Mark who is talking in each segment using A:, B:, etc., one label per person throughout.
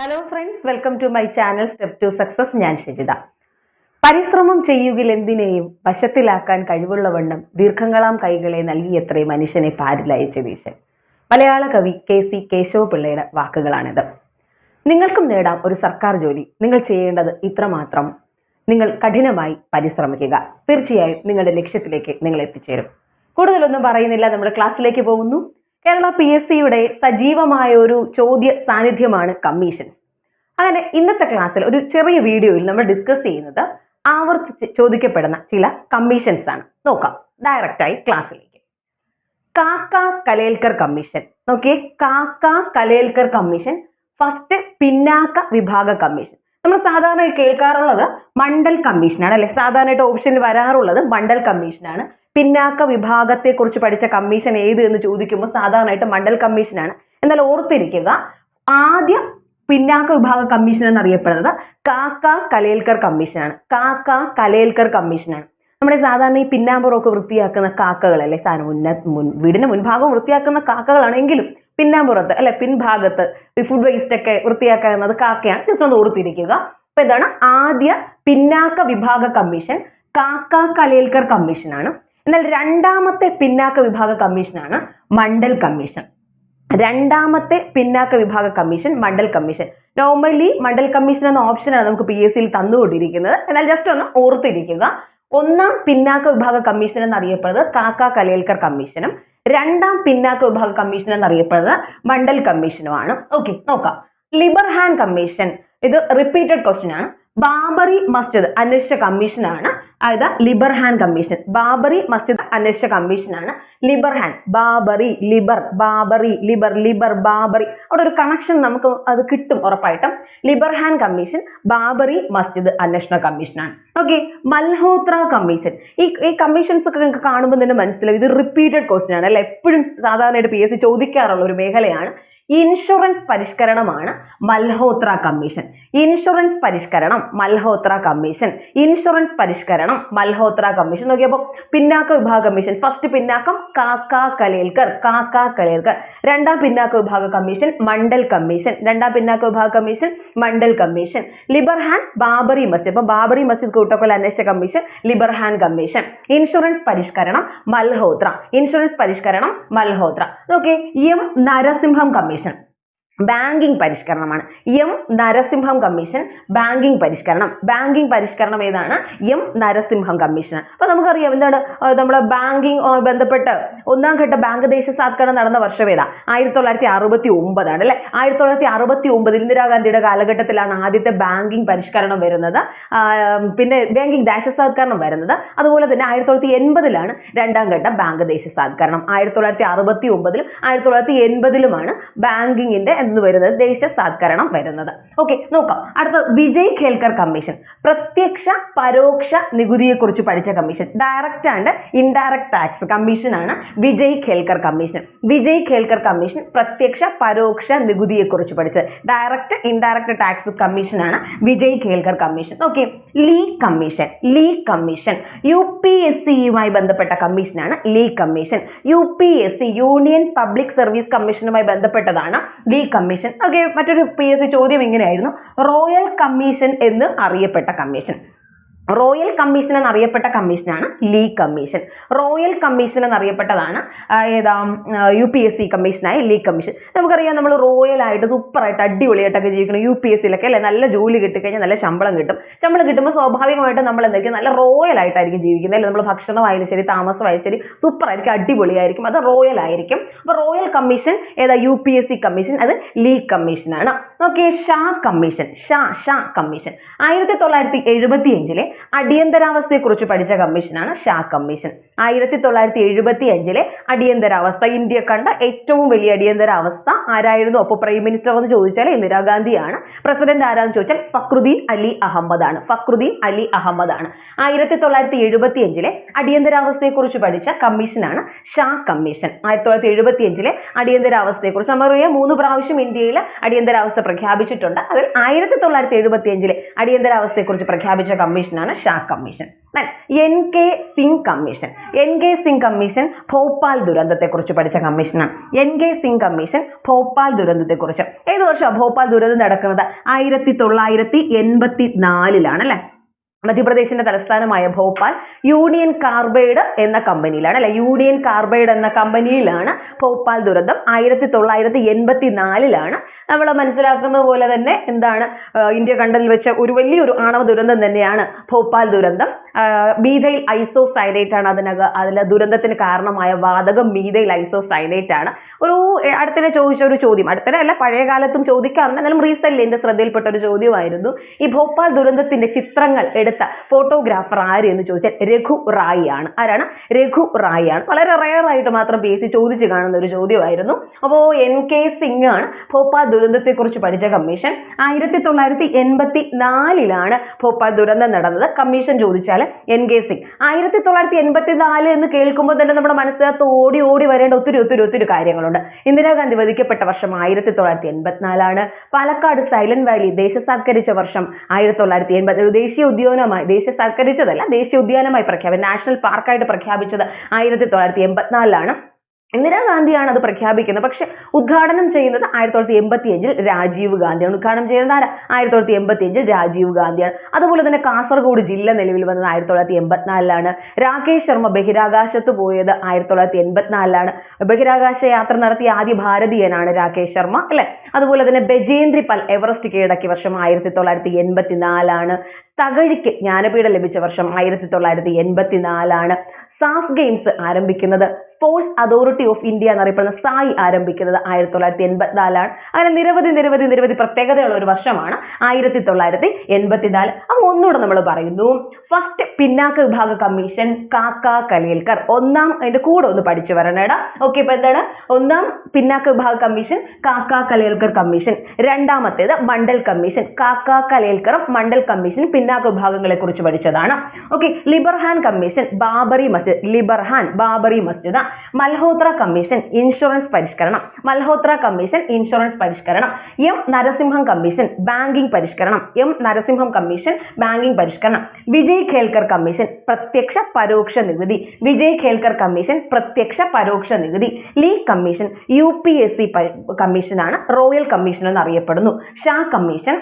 A: Hello friends welcome to my channel step to success ഞാൻ ശരിത പരിശ്രമം ചെയ്യുകിൽ എന്തിനേയും വശത്തിലാക്കാൻ കഴിവുള്ളവണ്ണം ദീർഘങ്ങളാം കൈകളെ നൽകിയത്രേ മനുഷ്യനെ പാരിലയച്ച വീശൻ മലയാള കവി കെ സി കേശവ പിള്ളയുടെ വാക്കുകളാണിത്. നിങ്ങൾക്കും നേടാം ഒരു സർക്കാർ ജോലി. നിങ്ങൾ ചെയ്യേണ്ടത് ഇത്രമാത്രം. നിങ്ങൾ കഠിനമായി പരിശ്രമിക്കുക. തീർച്ചയായും നിങ്ങളുടെ ലക്ഷ്യത്തിലേക്ക് നിങ്ങൾ എത്തിച്ചേരും കൂടുതലൊന്നും പറയുന്നില്ല. നമ്മുടെ ക്ലാസ്സിലേക്ക് പോകുന്നു. കേരള പി എസ് സിയുടെ സജീവമായ ഒരു ചോദ്യ സാന്നിധ്യമാണ് കമ്മീഷൻസ് അങ്ങനെ ഇന്നത്തെ ക്ലാസ്സിൽ ഒരു ചെറിയ വീഡിയോയിൽ നമ്മൾ ഡിസ്കസ് ചെയ്യുന്നത് ആവർത്തിച്ച് ചോദിക്കപ്പെടുന്ന ചില കമ്മീഷൻസ് ആണ്. നോക്കാം. ഡയറക്റ്റായി ക്ലാസ്സിലേക്ക് കാക്ക കലേൽക്കർ കമ്മീഷൻ നോക്കിയേ കാക്ക കലേൽക്കർ കമ്മീഷൻ ഫസ്റ്റ് പിന്നാക്ക വിഭാഗ കമ്മീഷൻ നമ്മൾ സാധാരണ കേൾക്കാറുള്ളത് മണ്ഡൽ കമ്മീഷനാണ് അല്ലെ? സാധാരണയായിട്ട് ഓപ്ഷനിൽ വരാറുള്ളത് മണ്ഡൽ കമ്മീഷനാണ് പിന്നാക്ക വിഭാഗത്തെക്കുറിച്ച് പഠിച്ച കമ്മീഷൻ ഏത് എന്ന് ചോദിക്കുമ്പോൾ സാധാരണയായിട്ട് മണ്ഡൽ കമ്മീഷനാണ്. എന്നാൽ ഓർത്തിരിക്കുക ആദ്യ പിന്നാക്ക വിഭാഗ കമ്മീഷൻ എന്നറിയപ്പെടുന്നത് കാക്ക കലേൽക്കർ കമ്മീഷനാണ്. കാക്ക കലേൽക്കർ കമ്മീഷനാണ്. നമ്മുടെ സാധാരണ ഈ പിന്നാമ്പുറമൊക്കെ വൃത്തിയാക്കുന്ന കാക്കകളല്ലേ? സാധനം മുന്ന മുൻ വീടിന് മുൻഭാഗം വൃത്തിയാക്കുന്ന കാക്കകളാണെങ്കിലും പിന്നാമ്പുറത്ത് അല്ലെ പിൻഭാഗത്ത് ഈ ഫുഡ് വേസ്റ്റ് ഒക്കെ വൃത്തിയാക്കുന്നത് കാക്കയാണ്. ജസ്റ്റ് ഒന്ന് ഓർത്തിരിക്കുക. അപ്പൊ എന്താണ്? ആദ്യ പിന്നാക്ക വിഭാഗ കമ്മീഷൻ കാക്ക കലേൽക്കർ കമ്മീഷനാണ്. എന്നാൽ രണ്ടാമത്തെ പിന്നാക്ക വിഭാഗ കമ്മീഷനാണ് മണ്ഡൽ കമ്മീഷൻ. രണ്ടാമത്തെ പിന്നാക്ക വിഭാഗ commission Mandal commission. Normally Mandal commission എന്ന ഓപ്ഷനാണ് നമുക്ക് പി എസ് സിയിൽ തന്നുകൊണ്ടിരിക്കുന്നത്. എന്നാൽ ജസ്റ്റ് ഒന്ന് ഓർത്തിരിക്കുക. ഒന്നാം പിന്നാക്ക വിഭാഗ കമ്മീഷൻ എന്നറിയപ്പെടുന്നത് കാക്ക കലേൽക്കർ കമ്മീഷനും രണ്ടാം പിന്നാക്ക വിഭാഗ കമ്മീഷൻ എന്നറിയപ്പെടുന്നത് മണ്ഡൽ കമ്മീഷനുമാണ്. ഓക്കെ നോക്കാം. ലിബർഹാൻ കമ്മീഷൻ ഇത് റിപ്പീറ്റഡ് ക്വസ്റ്റ്യൻ ആണ്. ബാബറി മസ്ജിദ് അന്വേഷിച്ച കമ്മീഷനാണ് അതായത് ലിബർഹാൻ കമ്മീഷൻ ബാബറി മസ്ജിദ് അന്വേഷിച്ച കമ്മീഷനാണ് ലിബർഹാൻ ബാബറി ലിബർ ബാബറി ലിബർ ലിബർ ബാബറി. അവിടെ ഒരു കണക്ഷൻ നമുക്ക് അത് കിട്ടും ഉറപ്പായിട്ടും. ലിബർഹാൻ കമ്മീഷൻ ബാബറി മസ്ജിദ് അന്വേഷണ കമ്മീഷനാണ് ഓക്കെ മൽഹോത്ര കമ്മീഷൻ ഈ ഈ കമ്മീഷൻസ് ഒക്കെ നിങ്ങൾക്ക് കാണുമ്പോൾ തന്നെ മനസ്സിലാവും. ഇത് റിപ്പീറ്റഡ് ക്വസ്റ്റ്യൻ ആണ്. അല്ലെ? എപ്പോഴും സാധാരണയായിട്ട് പി എസ് സി ചോദിക്കാറുള്ള ഒരു മേഖലയാണ്. ഇൻഷുറൻസ് പരിഷ്കരണമാണ് മൽഹോത്ര കമ്മീഷൻ. ഇൻഷുറൻസ് പരിഷ്കരണം മൽഹോത്ര കമ്മീഷൻ. ഇൻഷുറൻസ് പരിഷ്കരണം മൽഹോത്ര കമ്മീഷൻ. നോക്കിയപ്പോൾ പിന്നാക്ക വിഭാഗ കമ്മീഷൻ. ഫസ്റ്റ് പിന്നാക്കം കാക്ക കലേൽക്കർ കാക്ക കലേൽക്കർ. രണ്ടാം പിന്നാക്ക വിഭാഗ കമ്മീഷൻ മണ്ഡൽ കമ്മീഷൻ. രണ്ടാം പിന്നാക്ക വിഭാഗ കമ്മീഷൻ മണ്ഡൽ കമ്മീഷൻ. ലിബർഹാൻ ബാബറി മസ്ജിദ്. അപ്പോൾ ബാബറി മസ്ജിദ് കൂട്ടക്കൊല അന്വേഷിച്ച കമ്മീഷൻ ലിബർഹാൻ കമ്മീഷൻ. ഇൻഷുറൻസ് പരിഷ്കരണം മൽഹോത്ര. ഇൻഷുറൻസ് പരിഷ്കരണം Malhotra. Okay M Narasimham commission. condition banking പരിഷ്കരണമാണ്. M Narasimham commission banking പരിഷ്കരണം. ബാങ്കിംഗ് പരിഷ്കരണം ഏതാണ്? എം നരസിംഹം കമ്മീഷൻ അപ്പൊ നമുക്കറിയാം എന്താണ്? നമ്മുടെ ബാങ്കിങ് ബന്ധപ്പെട്ട് ഒന്നാം ഘട്ട ബാങ്ക് ദേശസാത്കരണം നടന്ന വർഷം ഏതാ? ആയിരത്തി തൊള്ളായിരത്തി അറുപത്തി ഒമ്പതാണ് അല്ലെ? ആയിരത്തി തൊള്ളായിരത്തി അറുപത്തി ഒമ്പത് ഇന്ദിരാഗാന്ധിയുടെ കാലഘട്ടത്തിലാണ് ആദ്യത്തെ ബാങ്കിങ് പരിഷ്കരണം വരുന്നത്. പിന്നെ ബാങ്കിങ് ദേശസാത്കരണം വരുന്നത്. അതുപോലെ തന്നെ ആയിരത്തി തൊള്ളായിരത്തി എൺപതിലാണ് രണ്ടാം ഘട്ട ബാങ്ക് ദേശസാത്കരണം ആയിരത്തി തൊള്ളായിരത്തി അറുപത്തി ഒമ്പതിലും ആയിരത്തി തൊള്ളായിരത്തി എൺപതിലുമാണ് ബാങ്കിങ്ങിന്റെ എന്ന് വരുന്നത് ദേശസാത്കരണം വരുന്നത്. ഓക്കെ നോക്കാം. അടുത്ത വിജയ് ഖേൽക്കർ കമ്മീഷൻ. പ്രത്യക്ഷ പരോക്ഷ നികുതിയെ കുറിച്ച് പഠിച്ച commission. Direct and indirect tax കമ്മീഷനാണ് വിജയ് ഖേൽക്കർ കമ്മീഷൻ. വിജയ് ഖേൽക്കർ കമ്മീഷൻ പ്രത്യക്ഷ പരോക്ഷ നികുതിയെ കുറിച്ച് പഠിച്ചത് ഡയറക്റ്റ് ഇൻഡയറക്റ്റ് ടാക്സ് കമ്മീഷനാണ് Vijay Kelkar commission. Okay Lee commission. Lee commission. U P S സിയുമായി ബന്ധപ്പെട്ട കമ്മീഷനാണ് Lee commission. U P S C union public service കമ്മീഷനുമായി ബന്ധപ്പെട്ടതാണ് ലീ കമ്മീഷൻ ഓക്കെ മറ്റൊരു പി എസ് സി ചോദ്യം ഇങ്ങനെയായിരുന്നു. റോയൽ കമ്മീഷൻ എന്ന് അറിയപ്പെട്ട commission royal commission എന്നറിയപ്പെട്ട കമ്മീഷനാണ് ലീ കമ്മീഷൻ റോയൽ കമ്മീഷൻ എന്നറിയപ്പെട്ടതാണ് ഏതാ യു പി എസ് സി കമ്മീഷനായ ലീ കമ്മീഷൻ നമുക്കറിയാം നമ്മൾ റോയൽ ആയിട്ട് സൂപ്പറായിട്ട് അടിപൊളിയായിട്ടൊക്കെ ജീവിക്കണം യു പി എസ് സിയിലൊക്കെ അല്ലെ? നല്ല ജോലി കിട്ടിക്കഴിഞ്ഞാൽ നല്ല ശമ്പളം കിട്ടും. ശമ്പളം കിട്ടുമ്പോൾ സ്വാഭാവികമായിട്ടും നമ്മൾ എന്തായിരിക്കും? നല്ല റോയൽ ആയിട്ടായിരിക്കും ജീവിക്കുന്നത് അല്ലെ? നമ്മൾ ഭക്ഷണമായാലും ശരി താമസമായാലും ശരി സൂപ്പറായിരിക്കും അടിപൊളിയായിരിക്കും. അത് റോയൽ ആയിരിക്കും. അപ്പോൾ റോയൽ കമ്മീഷൻ ഏതാ U P S C commission അത് ലീ കമ്മീഷനാണ് okay Shah commission Shah Shah commission ആയിരത്തി തൊള്ളായിരത്തി എഴുപത്തി അഞ്ചിലെ അടിയന്തരാവസ്ഥയെക്കുറിച്ച് പഠിച്ച കമ്മീഷനാണ് ഷാ കമ്മീഷൻ. ആയിരത്തി തൊള്ളായിരത്തി എഴുപത്തി അഞ്ചിലെ അടിയന്തരാവസ്ഥ ഇന്ത്യ കണ്ട ഏറ്റവും വലിയ അടിയന്തരാവസ്ഥ ആരായിരുന്നു? അപ്പോൾ പ്രൈം മിനിസ്റ്റർ എന്ന് ചോദിച്ചാൽ ഇന്ദിരാഗാന്ധിയാണ്. പ്രസിഡന്റ് ആരാന്ന് ചോദിച്ചാൽ ഫക്രുദ്ദീൻ അലി അഹമ്മദ് ആണ് ഫക്രുദ്ദീൻ അലി അഹമ്മദ് ആണ് ആയിരത്തി തൊള്ളായിരത്തി എഴുപത്തി അഞ്ചിലെ അടിയന്തരാവസ്ഥയെക്കുറിച്ച് പഠിച്ച കമ്മീഷനാണ് ഷാ കമ്മീഷൻ. ആയിരത്തി തൊള്ളായിരത്തി എഴുപത്തി അഞ്ചിലെ അടിയന്തരാവസ്ഥയെക്കുറിച്ച് നമുക്കറിയാം. മൂന്ന് പ്രാവശ്യം ഇന്ത്യയിൽ അടിയന്തരാവസ്ഥ പ്രഖ്യാപിച്ചിട്ടുണ്ട്. അതിൽ ആയിരത്തി തൊള്ളായിരത്തി എഴുപത്തി അഞ്ചിലെ അടിയന്തരാവസ്ഥയെക്കുറിച്ച് പ്രഖ്യാപിച്ച കമ്മീഷനാണ് Shah commission. N K Singh commission. N K Singh commission Bhopal ദുരന്തത്തെക്കുറിച്ച് പഠിച്ച കമ്മീഷനാണ്. N K Singh commission Bhopal ദുരന്തത്തെക്കുറിച്ച്. ഏത് വർഷമാണ് ഭോപ്പാൽ ദുരന്തം നടക്കുന്നത്? ആയിരത്തി തൊള്ളായിരത്തി എൺപത്തി നാലിലാണ് അല്ലെ? മധ്യപ്രദേശിന്റെ തലസ്ഥാനമായ ഭോപ്പാൽ യൂണിയൻ കാർബൈഡ് എന്ന കമ്പനിയിലാണ് അല്ലെ? യൂണിയൻ കാർബൈഡ് എന്ന കമ്പനിയിലാണ് ഭോപ്പാൽ ദുരന്തം. ആയിരത്തി തൊള്ളായിരത്തി എൺപത്തി നാലിലാണ് നമ്മൾ മനസ്സിലാക്കുന്നത് പോലെ തന്നെ എന്താണ് ഇന്ത്യ കണ്ടതിൽ വെച്ച ഒരു വലിയൊരു ആണവ ദുരന്തം തന്നെയാണ് ഭോപ്പാൽ ദുരന്തം. മീഥൈൽ ഐസോസൈനേറ്റ് ആണ് അതിനക അതിലെ ദുരന്തത്തിന് കാരണമായ വാതകം മീഥൈൽ ഐസോസൈനേറ്റ് ആണ് ഒരു അടുത്തിനെ ചോദിച്ച ഒരു ചോദ്യം അടുത്തിടെ അല്ല പഴയ കാലത്തും ചോദിക്കാറുണ്ട്. എന്നാലും റീസെന്റ് എന്റെ ശ്രദ്ധയിൽപ്പെട്ട ഒരു ചോദ്യമായിരുന്നു ഈ ഭോപ്പാൽ ദുരന്തത്തിന്റെ ചിത്രങ്ങൾ എടുത്ത ഫോട്ടോഗ്രാഫർ ആര് എന്ന് ചോദിച്ചാൽ രഘു റായി ആണ്. ആരാണ്? രഘു റായി ആണ്. വളരെ റയർ ആയിട്ട് മാത്രം പി എസ് സി ചോദിച്ചു കാണുന്ന ഒരു ചോദ്യമായിരുന്നു. അപ്പോൾ എൻ കെ സിംഗ് ആണ് ഭോപ്പാൽ ദുരന്തത്തെക്കുറിച്ച് പഠിച്ച കമ്മീഷൻ. ആയിരത്തി തൊള്ളായിരത്തി എൺപത്തി നാലിലാണ് ഭോപ്പാൽ ദുരന്തം നടന്നത്. കമ്മീഷൻ ചോദിച്ചാൽ എൻ കെ സിംഗ്. ആയിരത്തി തൊള്ളായിരത്തി എൺപത്തി നാല് എന്ന് കേൾക്കുമ്പോൾ തന്നെ നമ്മുടെ മനസ്സിനകത്ത് ഓടി ഓടി വരേണ്ട ഒത്തിരി ഒത്തിരി ഒത്തിരി കാര്യങ്ങളുണ്ട്. ഇന്ദിരാഗാന്ധി വധിക്കപ്പെട്ട വർഷം ആയിരത്തി തൊള്ളായിരത്തി എൺപത്തിനാലാണ് പാലക്കാട് സൈലന്റ് വാലി ദേശസാത്കരിച്ച വർഷം ആയിരത്തി തൊള്ളായിരത്തി എൺപത് ദേശീയ ഉദ്യാനമായി ദേശീയ സൽക്കരിച്ചതല്ല ദേശീയ ഉദ്യാനമായി പ്രഖ്യാപിച്ചത് നാഷണൽ പാർക്കായിട്ട് പ്രഖ്യാപിച്ചത് ആയിരത്തി തൊള്ളായിരത്തി എൺപത്തിനാലിലാണ് ഇന്ദിരാഗാന്ധിയാണ് അത് പ്രഖ്യാപിക്കുന്നത്. പക്ഷെ ഉദ്ഘാടനം ചെയ്യുന്നത് ആയിരത്തി തൊള്ളായിരത്തി എൺപത്തി അഞ്ചിൽ രാജീവ് ഗാന്ധിയാണ്. ഉദ്ഘാടനം ചെയ്യുന്നത് ആരാ? ആയിരത്തി തൊള്ളായിരത്തി എൺപത്തി അഞ്ചിൽ രാജീവ് ഗാന്ധിയാണ്. അതുപോലെ തന്നെ കാസർഗോഡ് ജില്ല നിലവിൽ വന്നത് ആയിരത്തി തൊള്ളായിരത്തി എൺപത്തിനാലിലാണ് രാകേഷ് ശർമ്മ ബഹിരാകാശത്ത് പോയത് ആയിരത്തി തൊള്ളായിരത്തി എൺപത്തിനാലിലാണ് ബഹിരാകാശ യാത്ര നടത്തിയ ആദ്യ ഭാരതീയനാണ് രാകേഷ് ശർമ്മ അല്ലെ? അതുപോലെ തന്നെ ബജേന്ദ്രി പൽ എവറസ്റ്റ് കീഴടക്കിയ വർഷം ആയിരത്തി തൊള്ളായിരത്തി എൺപത്തിനാലാണ് തകഴിക്ക് ജ്ഞാനപീഠം ലഭിച്ച വർഷം ആയിരത്തി തൊള്ളായിരത്തി എൺപത്തി നാലാണ് സാഫ് ഗെയിംസ് ആരംഭിക്കുന്നത്. സ്പോർട്സ് അതോറിറ്റി ഓഫ് ഇന്ത്യ എന്നറിയപ്പെടുന്ന സായി ആരംഭിക്കുന്നത് ആയിരത്തി തൊള്ളായിരത്തി എൺപത്തിനാലാണ് അങ്ങനെ നിരവധി നിരവധി നിരവധി പ്രത്യേകതയുള്ള ഒരു വർഷമാണ് ആയിരത്തി തൊള്ളായിരത്തി എൺപത്തിനാല് അപ്പോൾ ഒന്നുകൂടെ നമ്മൾ പറയുന്നു. ഫസ്റ്റ് പിന്നാക്ക വിഭാഗ കമ്മീഷൻ കാക്ക കലേൽക്കർ ഒന്നാം അതിന്റെ കൂടെ ഒന്ന് പഠിച്ചു വരണേടാ ഓക്കെ ഇപ്പൊ എന്താണ്? ഒന്നാം പിന്നാക്ക വിഭാഗ കമ്മീഷൻ കാക്ക കലേൽക്കർ കമ്മീഷൻ. രണ്ടാമത്തേത് മണ്ഡൽ കമ്മീഷൻ. കാക്ക കലേൽക്കറും മണ്ഡൽ കമ്മീഷൻ പിന്നാക്ക വിഭാഗങ്ങളെ കുറിച്ച് പഠിച്ചതാണ് okay Liberhan commission Babri Masjid Liberhan Babri Masjid Malhotra commission insurance പരിഷ്കരണം മൽഹോത്ര കമ്മീഷൻ ഇൻഷുറൻസ് പരിഷ്കരണം എം നരസിംഹം കമ്മീഷൻ ബാങ്കിംഗ് പരിഷ്കരണം എം നരസിംഹം കമ്മീഷൻ ബാങ്കിംഗ് പരിഷ്കരണം വിജയ് ഖേൽക്കർ കമ്മീഷൻ പ്രത്യക്ഷ പരോക്ഷ നികുതി വിജയ് ഖേൽക്കർ കമ്മീഷൻ പ്രത്യക്ഷ പരോക്ഷ നികുതി Lee commission U P S C കമ്മീഷനാണ് റോയൽ കമ്മീഷൻ എന്ന് അറിയപ്പെടുന്നു. ഷാ കമ്മീഷൻ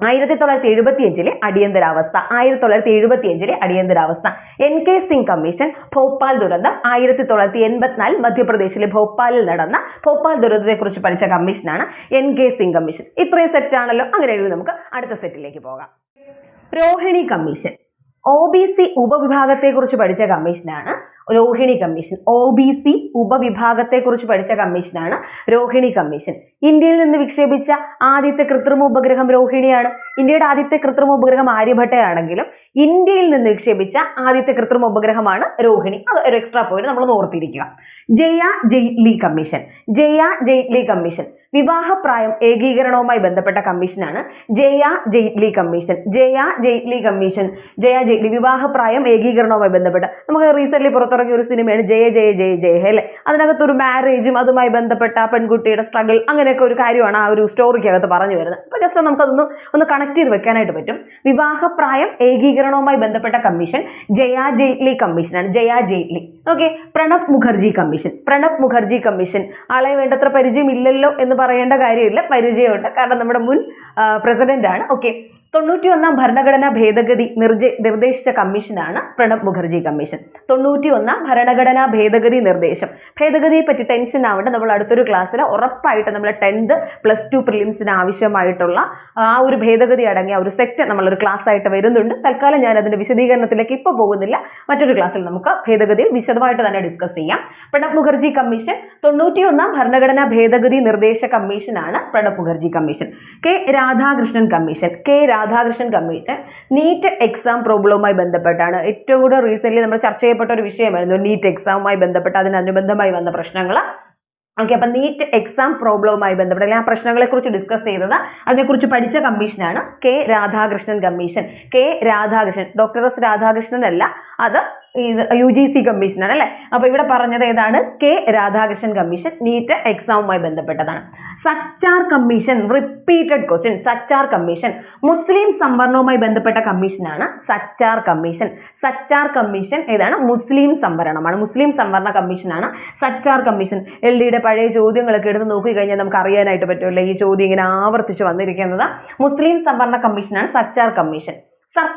A: ആയിരത്തി തൊള്ളായിരത്തി എഴുപത്തി അഞ്ചിലെ അടിയന്തരാവസ്ഥ ആയിരത്തി തൊള്ളായിരത്തി എഴുപത്തി അഞ്ചിലെ അടിയന്തരാവസ്ഥ. N K Singh commission Bhopal ദുരന്തം ആയിരത്തി തൊള്ളായിരത്തി എൺപത്തിനാല് മധ്യപ്രദേശിലെ ഭോപ്പാലിൽ നടന്ന ഭോപ്പാൽ ദുരന്തത്തെക്കുറിച്ച് പഠിച്ച കമ്മീഷനാണ് എൻ കെ സിംഗ് കമ്മീഷൻ ഇത്രയും സെറ്റ് ആണല്ലോ. അങ്ങനെ എഴുതി നമുക്ക് അടുത്ത സെറ്റിലേക്ക് പോകാം. Rohini commission O B C ഉപവിഭാഗത്തെക്കുറിച്ച് പഠിച്ച കമ്മീഷനാണ് Rohini commission. O B C ഉപവിഭാഗത്തെക്കുറിച്ച് പഠിച്ച കമ്മീഷനാണ് രോഹിണി കമ്മീഷൻ. ഇന്ത്യയിൽ നിന്ന് വിക്ഷേപിച്ച ആദ്യത്തെ കൃത്രിമ ഉപഗ്രഹം രോഹിണിയാണ്. ഇന്ത്യയുടെ ആദ്യത്തെ കൃത്രിമ ഉപഗ്രഹം ആര്യഭട്ടയാണെങ്കിലും ഇന്ത്യയിൽ നിന്ന് വിക്ഷേപിച്ച ആദ്യത്തെ കൃത്രിമ ഉപഗ്രഹമാണ് രോഹിണി. അത് ഒരു എക്സ്ട്രാ പോയിന്റ് നമ്മൾ ഓർത്തിരിക്കുക. ജയ ജെയ്റ്റ്ലി കമ്മീഷൻ. ജയ ജെയ്റ്റ്ലി കമ്മീഷൻ. വിവാഹപ്രായം ഏകീകരണവുമായി ബന്ധപ്പെട്ട കമ്മീഷനാണ് ജയ ജെയ്റ്റ്ലി കമ്മീഷൻ. ജയ ജെയ്റ്റ്ലി കമ്മീഷൻ. ജയ ജെയ്റ്റ്ലി വിവാഹപ്രായം ഏകീകരണവുമായി ബന്ധപ്പെട്ട നമുക്ക് റീസെന്റ് പുറത്തിറങ്ങിയ ഒരു സിനിമയാണ് ജയ ജയ ജയ ജയ അല്ലേ? അതിനകത്ത് ഒരു മാരേജും അതുമായി ബന്ധപ്പെട്ട പെൺകുട്ടിയുടെ സ്ട്രഗിൾ അങ്ങനെയൊക്കെ ഒരു കാര്യമാണ് ആ ഒരു സ്റ്റോറിക്കകത്ത് പറഞ്ഞു വരുന്നത്. അപ്പൊ ജസ്റ്റ് നമുക്കതൊന്ന് ഒന്ന് കണക്ട് ചെയ്ത് വെക്കാനായിട്ട് പറ്റും. വിവാഹപ്രായം ഏകീകരണവുമായി ബന്ധപ്പെട്ട കമ്മീഷൻ ജയാ ജെയ്റ്റ്ലി കമ്മീഷനാണ്. Jaya Jaitly. Okay? Pranab Mukherjee commission. Pranab Mukherjee commission. ആളെ വേണ്ടത്ര പരിചയമില്ലല്ലോ എന്ന് പറയേണ്ട കാര്യമില്ല. പരിചയമുണ്ട്. കാരണം നമ്മുടെ മുൻ പ്രസിഡന്റ് ആണ് ഓക്കെ? തൊണ്ണൂറ്റി ഒന്നാം ഭരണഘടനാ ഭേദഗതി നിർദ്ദേശിച്ച കമ്മീഷനാണ് പ്രണബ് മുഖർജി കമ്മീഷൻ. തൊണ്ണൂറ്റി ഒന്നാം ഭരണഘടനാ ഭേദഗതി നിർദ്ദേശം. ഭേദഗതിയെ പറ്റി ടെൻഷൻ ആവേണ്ട. നമ്മൾ അടുത്തൊരു ക്ലാസ്സിൽ ഉറപ്പായിട്ട് നമ്മൾ ടെൻത്ത് പ്ലസ് ടു പ്രിലിംസിന് ആവശ്യമായിട്ടുള്ള ആ ഒരു ഭേദഗതി അടങ്ങിയ ഒരു സെറ്റ് നമ്മളൊരു ക്ലാസ് ആയിട്ട് വരുന്നുണ്ട്. തൽക്കാലം ഞാൻ അതിന്റെ വിശദീകരണത്തിലേക്ക് ഇപ്പോൾ പോകുന്നില്ല. മറ്റൊരു ക്ലാസ്സിൽ നമുക്ക് ഭേദഗതി വിശദമായിട്ട് തന്നെ ഡിസ്കസ് ചെയ്യാം. പ്രണബ് മുഖർജി കമ്മീഷൻ തൊണ്ണൂറ്റി ഒന്നാം ഭരണഘടനാ ഭേദഗതി നിർദ്ദേശ കമ്മീഷനാണ് Pranab Mukherjee commission. K Radhakrishnan commission K Radhakrishnan commission NEET exam പ്രോബ്ലവുമായി ബന്ധപ്പെട്ടാണ്. ഏറ്റവും കൂടുതൽ റീസെന്റ് നമ്മൾ ചർച്ച ചെയ്യപ്പെട്ട ഒരു വിഷയമായിരുന്നു നീറ്റ് എക്സാമുമായി ബന്ധപ്പെട്ട് അതിനനുബന്ധമായി വന്ന പ്രശ്നങ്ങൾ ഓക്കെ അപ്പം നീറ്റ് എക്സാം പ്രോബ്ലവുമായി ബന്ധപ്പെട്ട് ആ പ്രശ്നങ്ങളെ കുറിച്ച് ഡിസ്കസ് ചെയ്തത് അതിനെക്കുറിച്ച് പഠിച്ച കമ്മീഷനാണ് K Radhakrishnan commission. K Radhakrishnan doctor S Radhakrishnan അല്ല അത് ഇത് യു ജി സി കമ്മീഷനാണ് അല്ലെ? അപ്പൊ ഇവിടെ പറഞ്ഞത് ഏതാണ്? കെ രാധാകൃഷ്ണൻ കമ്മീഷൻ നീറ്റ് എക്സാമുമായി ബന്ധപ്പെട്ടതാണ്. Sachar commission repeated question Sachar commission മുസ്ലിം സംവരണവുമായി ബന്ധപ്പെട്ട കമ്മീഷനാണ് സച്ചാർ കമ്മീഷൻ സച്ചാർ കമ്മീഷൻ ഏതാണ്? മുസ്ലിം സംവരണമാണ്. മുസ്ലിം സംവരണ കമ്മീഷനാണ് സച്ചാർ കമ്മീഷൻ എൽ ഡിയുടെ പഴയ ചോദ്യങ്ങളൊക്കെ എടുത്ത് നോക്കി കഴിഞ്ഞാൽ നമുക്ക് അറിയാനായിട്ട് പറ്റുമല്ലോ ഈ ചോദ്യം ഇങ്ങനെ ആവർത്തിച്ച് വന്നിരിക്കുന്നത്. മുസ്ലിം സംവരണ കമ്മീഷനാണ് സച്ചാർ കമ്മീഷൻ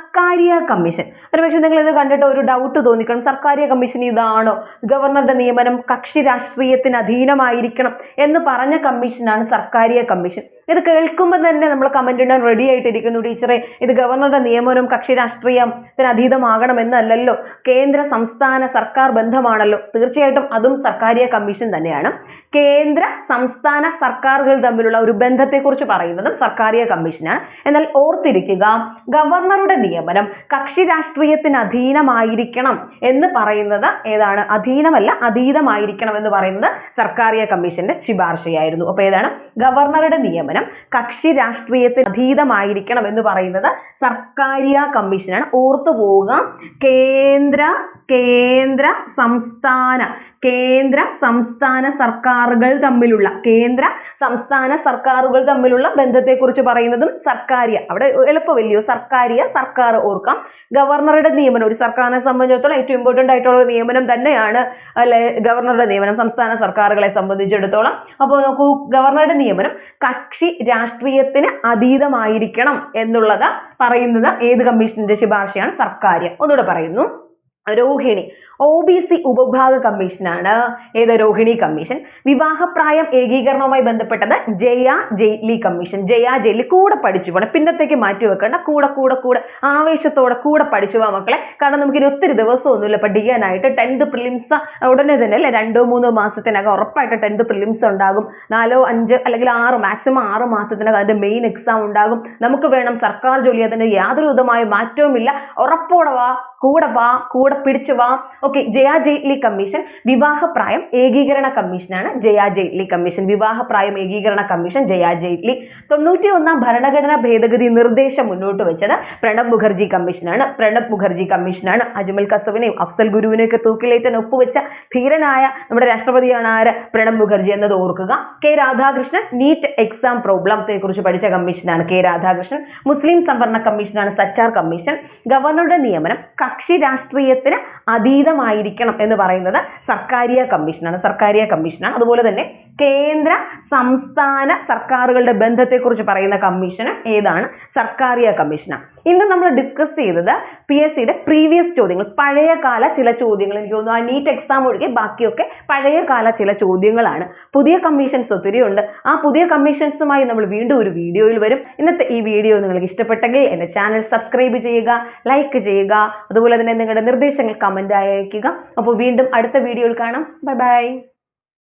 A: സർക്കാരിയ കമ്മീഷൻ. ഒരുപക്ഷെ നിങ്ങൾ ഇത് കണ്ടിട്ട് ഒരു ഡൗട്ട് തോന്നിക്കണം. സർക്കാരിയ കമ്മീഷൻ ഇതാണോ? ഗവർണറുടെ നിയമനം കക്ഷി രാഷ്ട്രീയത്തിന് അധീനമായിരിക്കണം എന്ന് പറഞ്ഞ കമ്മീഷനാണ് സർക്കാരിയ കമ്മീഷൻ. ഇത് കേൾക്കുമ്പോൾ തന്നെ നമ്മൾ കമന്റ് ഇടാൻ റെഡി ആയിട്ടിരിക്കുന്നു ടീച്ചറെ. ഇത് ഗവർണറുടെ നിയമനവും കക്ഷി രാഷ്ട്രീയത്തിന് അതീതമാകണമെന്നല്ലല്ലോ കേന്ദ്ര സംസ്ഥാന സർക്കാർ ബന്ധമാണല്ലോ. തീർച്ചയായിട്ടും അതും സർക്കാരിയ കമ്മീഷൻ തന്നെയാണ്. കേന്ദ്ര സംസ്ഥാന സർക്കാരുകൾ തമ്മിലുള്ള ഒരു ബന്ധത്തെക്കുറിച്ച് പറയുന്നതും സർക്കാരിയ കമ്മീഷനാണ്. എന്നാൽ ഓർത്തിരിക്കുക ഗവർണറുടെ നിയമനം കക്ഷി രാഷ്ട്രീയത്തിന് അധീനമായിരിക്കണം എന്ന് പറയുന്നത് ഏതാണ്? അധീനമല്ല അതീതമായിരിക്കണം എന്ന് പറയുന്നത് സർക്കാരിയ കമ്മീഷന്റെ ശുപാർശയായിരുന്നു. അപ്പൊ ഏതാണ്? ഗവർണറുടെ നിയമനം കക്ഷി രാഷ്ട്രീയത്തിന് അതീതമായിരിക്കണം എന്ന് പറയുന്നത് സർക്കാരിയ കമ്മീഷനാണ്. ഓർത്തു പോവുക കേന്ദ്ര കേന്ദ്ര സംസ്ഥാന കേന്ദ്ര സംസ്ഥാന സർക്കാരുകൾ തമ്മിലുള്ള കേന്ദ്ര സംസ്ഥാന സർക്കാരുകൾ തമ്മിലുള്ള ബന്ധത്തെക്കുറിച്ച് പറയുന്നതും സർക്കാരിയ അവിടെ എളുപ്പമില്ലയോ സർക്കാരിയ സർക്കാർ ഓർക്കാം. ഗവർണറുടെ നിയമനം ഒരു സർക്കാരിനെ സംബന്ധിച്ചിടത്തോളം ഏറ്റവും ഇമ്പോർട്ടന്റ് ആയിട്ടുള്ള നിയമനം തന്നെയാണ് അല്ലെ ഗവർണറുടെ നിയമനം സംസ്ഥാന സർക്കാരുകളെ സംബന്ധിച്ചിടത്തോളം. അപ്പോൾ നോക്കൂ ഗവർണറുടെ നിയമനം കക്ഷി രാഷ്ട്രീയത്തിന് അതീതമായിരിക്കണം എന്നുള്ളത് പറയുന്നത് ഏത് കമ്മീഷന്റെ ശുപാർശയാണ്? സർക്കാർ ഒന്നുകൂടെ പറയുന്നു. രോഹിണി. ഒ ബി സി ഉപവിഭാഗ കമ്മീഷനാണ്. ഏത് രോഹിണി കമ്മീഷൻ? വിവാഹപ്രായം ഏകീകരണവുമായി ബന്ധപ്പെട്ടത് ജയ ജെയ്ലി കമ്മീഷൻ. ജയ ജെയ്ലി കൂടെ പഠിച്ചു പോകണം പിന്നത്തേക്ക് മാറ്റി വെക്കേണ്ട. കൂടെ കൂടെ കൂടെ. ആവേശത്തോടെ കൂടെ പഠിച്ചു പോകാം മക്കളെ. കാരണം നമുക്കിനി ഒത്തിരി ദിവസമൊന്നുമില്ല. ഇപ്പം ഡിയാനായിട്ട് ടെൻത്ത് പ്രിലിംസ് ഉടനെ തന്നെ അല്ലേ? രണ്ടോ മൂന്നോ മാസത്തിനകം ഉറപ്പായിട്ട് ടെൻത്ത് പ്രിലിംസ് ഉണ്ടാകും. നാലോ അഞ്ച് അല്ലെങ്കിൽ ആറ് മാക്സിമം ആറ് മാസത്തിനകം അതിന്റെ മെയിൻ എക്സാം ഉണ്ടാകും. നമുക്ക് വേണം സർക്കാർ ജോലി അതിന് യാതൊരു വിധമായ മാറ്റവുമില്ല. ഉറപ്പോടെ വാ. കൂടെ വാ കൂടെ പിടിച്ചു വാ. ഓക്കെ ജയ ജെയ്റ്റ്ലി കമ്മീഷൻ വിവാഹപ്രായം ഏകീകരണ കമ്മീഷനാണ് ജയ ജെയ്റ്റ്ലി കമ്മീഷൻ. വിവാഹപ്രായം ഏകീകരണ കമ്മീഷൻ ജയ ജെയ്റ്റ്ലി. തൊണ്ണൂറ്റി ഒന്നാം ഭരണഘടനാ ഭേദഗതി നിർദ്ദേശം മുന്നോട്ട് വെച്ചത് പ്രണബ് മുഖർജി കമ്മീഷനാണ്. പ്രണബ് മുഖർജി കമ്മീഷനാണ് അജ്മൽ കസവിനെയും അഫ്സൽ ഗുരുവിനെയൊക്കെ തൂക്കിലേറ്റാൻ ഒപ്പുവെച്ച ധീരനായ നമ്മുടെ രാഷ്ട്രപതിയാണ് ആര്? പ്രണബ് മുഖർജി എന്നത് ഓർക്കുക. കെ രാധാകൃഷ്ണൻ നീറ്റ് എക്സാം പ്രോബ്ലത്തെ കുറിച്ച് പഠിച്ച കമ്മീഷനാണ് കെ രാധാകൃഷ്ണൻ. മുസ്ലിം സംവരണ കമ്മീഷനാണ് സച്ചാർ കമ്മീഷൻ. ഗവർണറുടെ നിയമനം കക്ഷി രാഷ്ട്രീയത്തിന് അതീതമായിരിക്കണം എന്ന് പറയുന്നത് സർക്കാരിയ കമ്മീഷനാണ്. സർക്കാരിയ കമ്മീഷനാണ്. അതുപോലെ തന്നെ കേന്ദ്ര സംസ്ഥാന സർക്കാരുകളുടെ ബന്ധത്തെക്കുറിച്ച് പറയുന്ന കമ്മീഷന് ഏതാണ്? സർക്കാരിയ കമ്മീഷനാണ് ഇന്ന് നമ്മൾ ഡിസ്കസ് ചെയ്തത് പി എസ് സിയുടെ പ്രീവിയസ് ചോദ്യങ്ങൾ പഴയ കാല ചില ചോദ്യങ്ങൾ. എനിക്ക് തോന്നുന്നു ആ നീറ്റ് എക്സാം ഒഴികെ ബാക്കിയൊക്കെ പഴയ കാല ചില ചോദ്യങ്ങളാണ്. പുതിയ കമ്മീഷൻസ് ഒത്തിരി ഉണ്ട്. ആ പുതിയ കമ്മീഷൻസുമായി നമ്മൾ വീണ്ടും ഒരു വീഡിയോയിൽ വരും. ഇന്നത്തെ ഈ വീഡിയോ നിങ്ങൾക്ക് ഇഷ്ടപ്പെട്ടെങ്കിൽ എന്റെ ചാനൽ സബ്സ്ക്രൈബ് ചെയ്യുക ലൈക്ക് ചെയ്യുക അതുപോലെ തന്നെ നിങ്ങളുടെ നിർദ്ദേശങ്ങൾ കമന്റ് അയക്കുക അപ്പോൾ വീണ്ടും അടുത്ത വീഡിയോയിൽ കാണാം. Bye bye